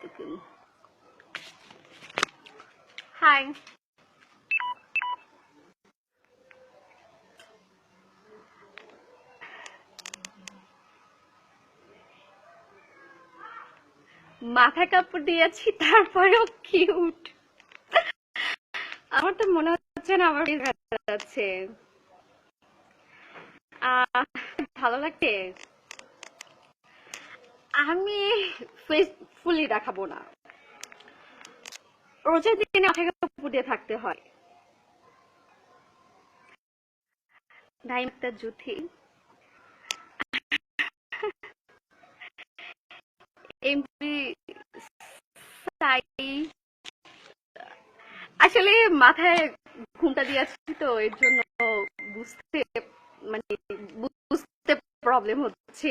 দেখুন হাই মাথা কাপড় দিয়েছি, তারপরেও কিউট আমার তো মনে হচ্ছে না আমার যাচ্ছে। ভালো লাগছে? আমি ফুলি দেখাবো না। রোজের দিনে মাথা কাপড় দিয়ে থাকতে হয়। জুথি। আসলে মাথায় ঘুমটা দিয়েছি তো, এর জন্য বুঝতে মানে বুঝতে প্রবলেম হচ্ছে।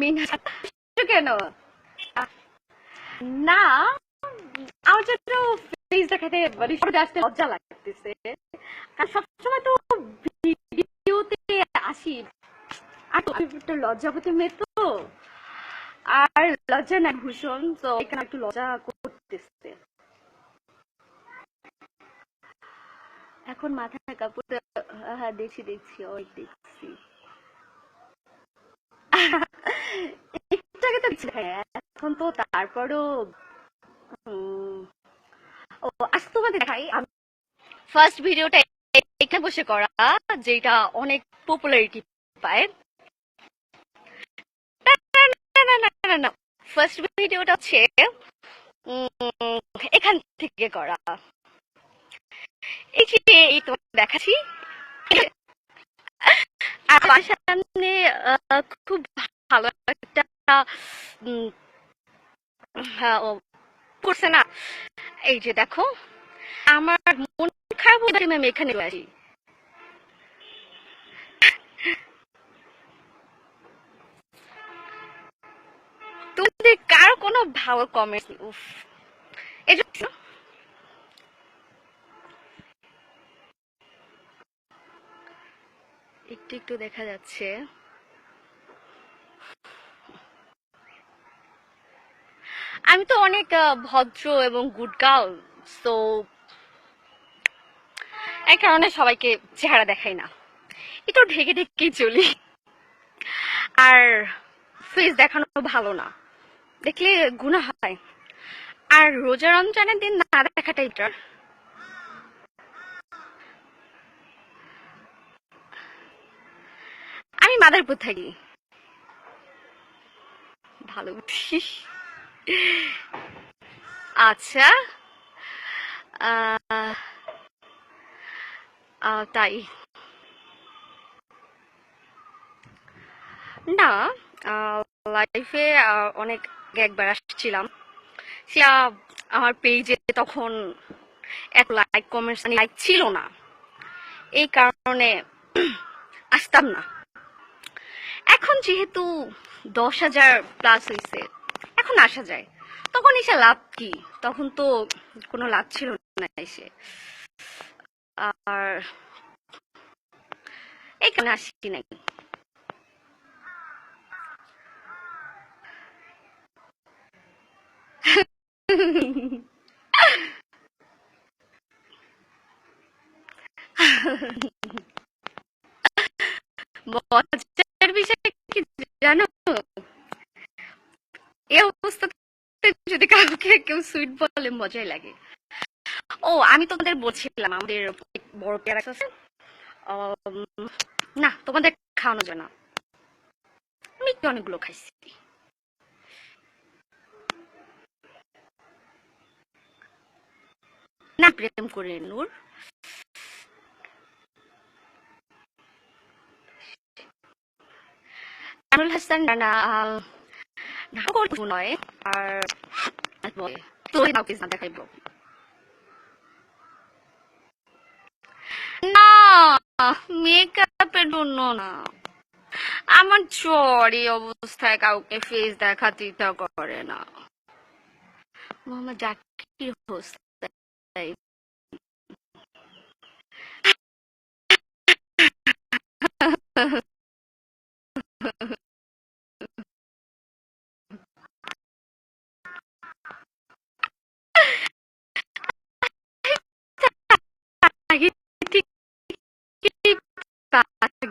মিনা না মানে লজ্জা আর তো আমি একটু মেয়ে তো আর লজ্জা নাই ভূষণ তো এখানে একটু লজ্জা করতেছে এখন মাথায় কাপড় হ্যাঁ দেখছি দেখছি অনেক দেখছি একটু তো হ্যাঁ, এখন তো তারপরও ও আজ তোমাদের দেখাই আমি ফার্স্ট ভিডিওটা এখানে বসে করা যেটা অনেক পপুলারিটি পায়। না না না না ফার্স্ট ভিডিওটা হচ্ছে এখান থেকে করা। এই যে এই তোমাকে দেখাচ্ছি। আমার সামনে খুব ভালো একটা হ্যাঁ, করছে না। এই যে দেখো আমার মন খারাপ হয়ে আমি এখানে আসি। তোমাদের কার কোনো ভালো কমেন্ট উফ। এই একটু একটু দেখা যাচ্ছে। আমি তো অনেক ভদ্র এবং গুড গার্ল তো এই কারণে সবাইকে চেহারা দেখাই না। একটু ঢেকে ঢেকেই চলি। আর ফেস দেখানো ভালো না। দেখলে গুণা হয়। আর রোজা রমজানের দিন না দেখাটাই বেটার আমি মাদারপুর থাকি। ভালো বুদ্ধি আচ্ছা তাই। না লাইফে অনেক একবার আসছিলাম। আমার পেজে তখন এত লাইক কমেন্টস লাইক ছিল না। এই কারণে আসতাম না। এখন যেহেতু দশ হাজার প্লাস হয়েছে এখন আসা যায়, তখন এসে লাভ কি? তখন তো কোনো লাভ ছিল না এসে। আর এইখানে আসি নাই। বিষয় কি জানো? আমাকে কেউ সুইট বলে মজাই লাগে। ও, আমি তোমাদের বলছিলাম, আমাদের বড় পেয়ারা আছে। না, তোমাদের খাওয়ানো যায় না। আমি অনেকগুলো খাইছি? না, প্রেম করে নূর। আনুল হাসান না না নয়, আর না দেখাইব না মেকআপের জন্য না। আমার জ্বর এই অবস্থায় কাউকে ফেস দেখাতে ইচ্ছা করে না। মোহাম্মদ জাকির আগে থেকে পাগলি।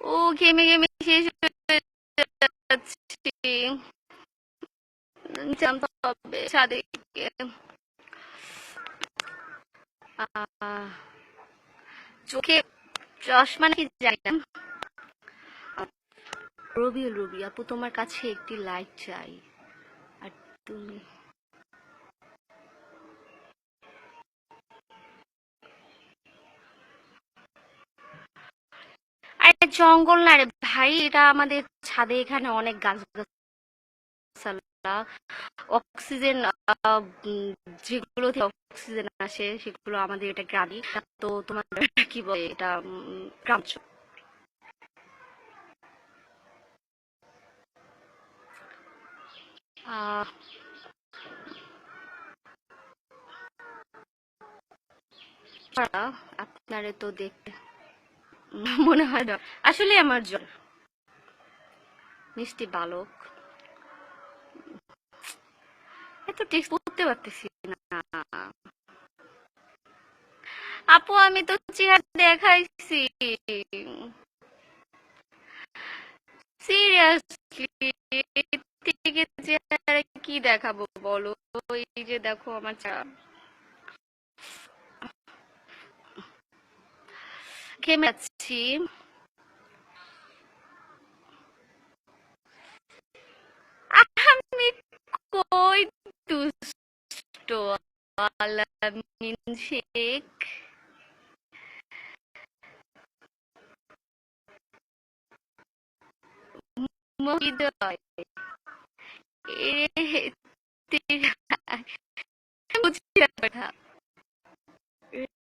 ও ঘেমে ঘেমে শেষ হয়ে যাচ্ছি। জানতে হবে আহ, চোখে চশমা নাকি জানি না। রবিউল রবি আপু তোমার কাছে একটি লাইট চাই। আর তুমি? আরে জঙ্গল না রে ভাই, এটা আমাদের ছাদে এখানে অনেক গাছ অক্সিজেন যেগুলো থেকে অক্সিজেন আসে সেগুলো আমাদের এটা গ্রামই তো তোমার কি বলে এটা গ্রাম আহ আপনারে তো দেখতে মনে হয় না। আসলে আমার জ্বর। মিষ্টি বালক। এত টেস্ট করতে পারতেছি না। আপু, আমি তো চেহারা দেখাইছি। সিরিয়াসলি থেকে চেহারা কি দেখাবো বলো? এই যে দেখো আমার চেহারা ঘেমে যাচ্ছি আমি কই দুষ্ট? আলামিন মহিদয়। এ বুঝি কথা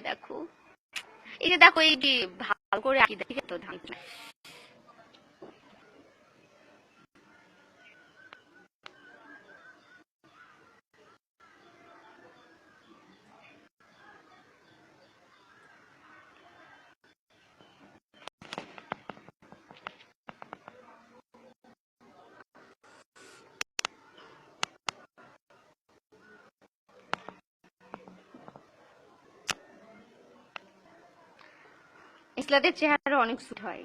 দেখো এই যে দেখো এই যে ভালো করে আঁকি দেখি তো ধান ইসলাদের চেহারা অনেক সুট হয়।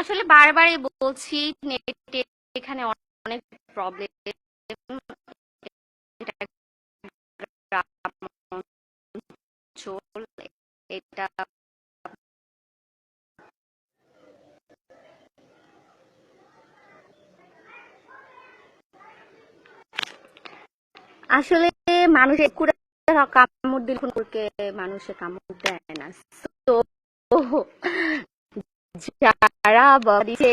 আসলে বারবারই বলছি নেটে এখানে অনেক প্রবলেম এটা আসলে মানুষের কুড়ে কামড় দিল কুকুরকে মানুষে কামড় দেয় না। তো যারা দিছে